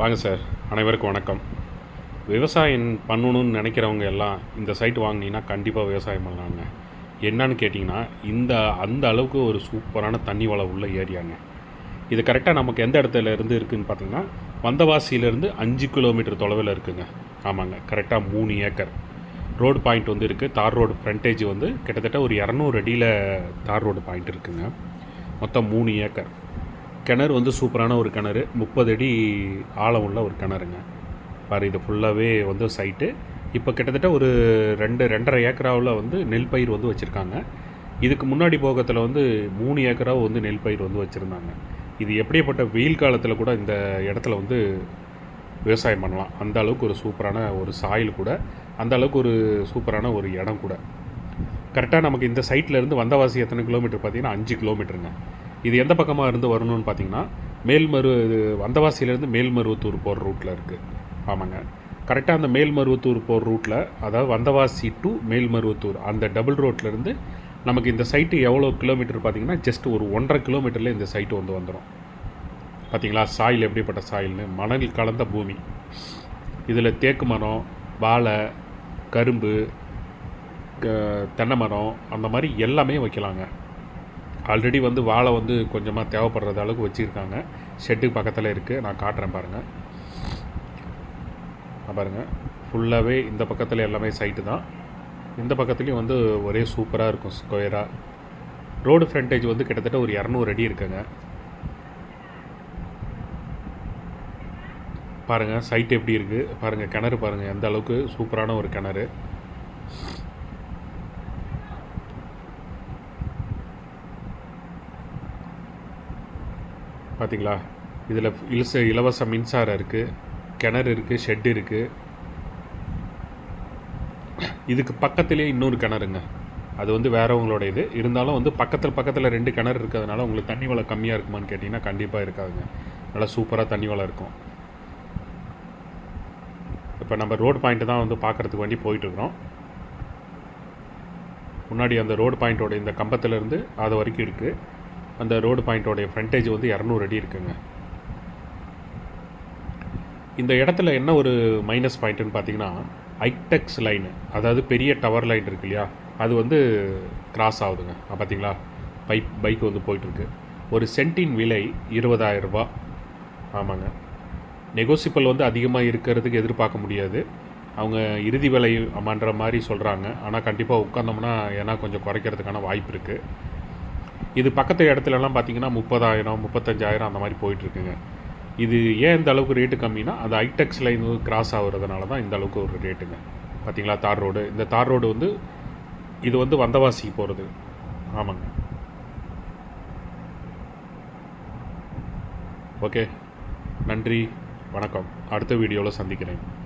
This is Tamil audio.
வாங்க சார். அனைவருக்கும் வணக்கம். விவசாயம் பண்ணணும்னு நினைக்கிறவங்க எல்லாம் இந்த சைட் வாங்கினீங்கன்னா கண்டிப்பாக விவசாயம் பண்ணலாங்க. என்னன்னு கேட்டிங்கன்னா இந்த அந்த அளவுக்கு ஒரு சூப்பரான தண்ணி வளம் உள்ள ஏரியாங்க. இது கரெக்டாக நமக்கு எந்த இடத்துல இருந்து இருக்குதுன்னு பார்த்தீங்கன்னா வந்தவாசியிலேருந்து அஞ்சு கிலோமீட்டர் தொலைவில் இருக்குங்க. ஆமாங்க. கரெக்டாக மூணு ஏக்கர். ரோடு பாயிண்ட் வந்து இருக்குது தார் ரோடு ஃப்ரண்டேஜ் வந்து கிட்டத்தட்ட ஒரு இரநூறு அடியில் தார் ரோடு பாயிண்ட் இருக்குங்க. மொத்தம் மூணு ஏக்கர். கிணறு வந்து சூப்பரான ஒரு கிணறு. முப்பது அடி ஆழம் உள்ள ஒரு கிணறுங்க. பாரு இது ஃபுல்லாகவே வந்து சைட்டு இப்போ கிட்டத்தட்ட ஒரு ரெண்டு ரெண்டரை ஏக்கராவில் வந்து நெல் பயிர் வந்து வச்சுருக்காங்க. இதுக்கு முன்னாடி போகத்தில் வந்து மூணு ஏக்கராவும் வந்து நெல் பயிர் வந்து வச்சுருந்தாங்க. இது எப்படிப்பட்ட வெயில் காலத்தில் கூட இந்த இடத்துல வந்து விவசாயம் பண்ணலாம். அந்த அளவுக்கு ஒரு சூப்பரான ஒரு சாயில் கூட. அந்த அளவுக்கு ஒரு சூப்பரான ஒரு இடம் கூட. கரெக்டாக நமக்கு இந்த சைட்டில் இருந்து வந்தவாசி எத்தனை கிலோமீட்டர் பார்த்தீங்கன்னா அஞ்சு கிலோமீட்டருங்க இது எந்த பக்கமாக இருந்து வரணும்னு பார்த்தீங்கன்னா மேல்மரு இது வந்தவாசியிலேருந்து மேல்மருவத்தூர் போகிற ரூட்டில் இருக்குது ஆமாங்க. கரெக்டாக அந்த மேல்மருவத்தூர் போகிற ரூட்டில் அதாவது வந்தவாசி டு மேல்மருவத்தூர் அந்த டபுள் ரோட்லேருந்து நமக்கு இந்த சைட்டு எவ்வளோ கிலோமீட்டர் பார்த்தீங்கன்னா ஜஸ்ட் ஒரு ஒன்றரை கிலோமீட்டரில் இந்த சைட்டு வந்து வந்துடும் பார்த்தீங்களா சாயில் எப்படிப்பட்ட சாயில்னு. மணல் கலந்த பூமி. இதில் தேக்கு மரம் வாழை கரும்பு க- தென்னை மரம் அந்த மாதிரி எல்லாமே வைக்கலாங்க. ஆல்ரெடி வந்து வாழை வந்து கொஞ்சமாக தேவைப்படுறது அளவுக்கு வச்சுருக்காங்க. ஷெட்டுக்கு பக்கத்தில் இருக்குது நான் காட்டுறேன் பாருங்கள் பாருங்கள் ஃபுல்லாகவே இந்த பக்கத்தில் எல்லாமே சைட்டு தான். இந்த பக்கத்துலேயும் வந்து ஒரே சூப்பராக இருக்கும் ஸ்கொயராக ரோடு ஃப்ரண்டேஜ் வந்து கிட்டத்தட்ட ஒரு இரநூறு அடி இருக்குங்க. பாருங்கள் சைட் எப்படி இருக்குது பாருங்கள் கிணறு பாருங்கள் எந்த அளவுக்கு சூப்பரான ஒரு கிணறு. பார்த்தீங்களா இதில் இலச இலவச மின்சாரம் இருக்குது கிணறு இருக்குது ஷெட் இருக்குது இதுக்கு பக்கத்துலேயே இன்னொரு கிணறுங்க. அது வந்து வேறவங்களோட இது இருந்தாலும் வந்து பக்கத்தில் பக்கத்தில் ரெண்டு கிணறு இருக்கிறதுனால உங்களுக்கு தண்ணி வளம் கம்மியாக இருக்குமான்னு கேட்டிங்கன்னா கண்டிப்பாக இருக்காதுங்க. நல்லா சூப்பராக தண்ணி வளம் இருக்கும். இப்போ நம்ம ரோடு பாயிண்ட்டு தான் வந்து பார்க்குறதுக்கு வேண்டி போயிட்டுருக்குறோம். முன்னாடி அந்த ரோடு பாயிண்ட்டோட இந்த கம்பத்துலேருந்து அது வரைக்கும் இருக்குது அந்த ரோடு பாயிண்ட்டோடைய ஃப்ரண்டேஜ் வந்து இரநூறு அடி இருக்குங்க. இந்த இடத்துல என்ன ஒரு மைனஸ் பாயிண்ட்டுன்னு பார்த்தீங்கன்னா ஐடெக்ஸ் லைனு அதாவது பெரிய டவர் லைன் இருக்கு இல்லையா? அது வந்து கிராஸ் ஆகுதுங்க. பார்த்தீங்களா? பைப் பைக் வந்து போயிட்டுருக்கு. ஒரு சென்ட்டின் விலை இருபதாயிரம் ஆமாங்க. நெகோசிபிள் வந்து அதிகமாக இருக்கிறதுக்கு எதிர்பார்க்க முடியாது. அவங்க இறுதி விலை அம்மான்ற மாதிரி சொல்கிறாங்க ஆனால் கண்டிப்பாக உட்காந்தோம்னா ஏன்னா கொஞ்சம் குறைக்கிறதுக்கான வாய்ப்பு இருக்குது இது பக்கத்து இடத்துலலாம் பார்த்தீங்கன்னா முப்பதாயிரம் முப்பத்தஞ்சாயிரம் அந்த மாதிரி போயிட்டுருக்குங்க. இது ஏன் இந்த அளவுக்கு ரேட்டு கம்மினா அது ஐடெக்ஸ் லைன் கிராஸ் ஆகுறதுனால தான் இந்த அளவுக்கு ஒரு ரேட்டுங்க பார்த்தீங்களா தார் ரோடு. இந்த தார் ரோடு வந்து இது வந்து வந்தவாசிக்கு போகிறது ஆமாங்க. ஓகே. நன்றி. வணக்கம். அடுத்த வீடியோவில் சந்திக்கிறேன்.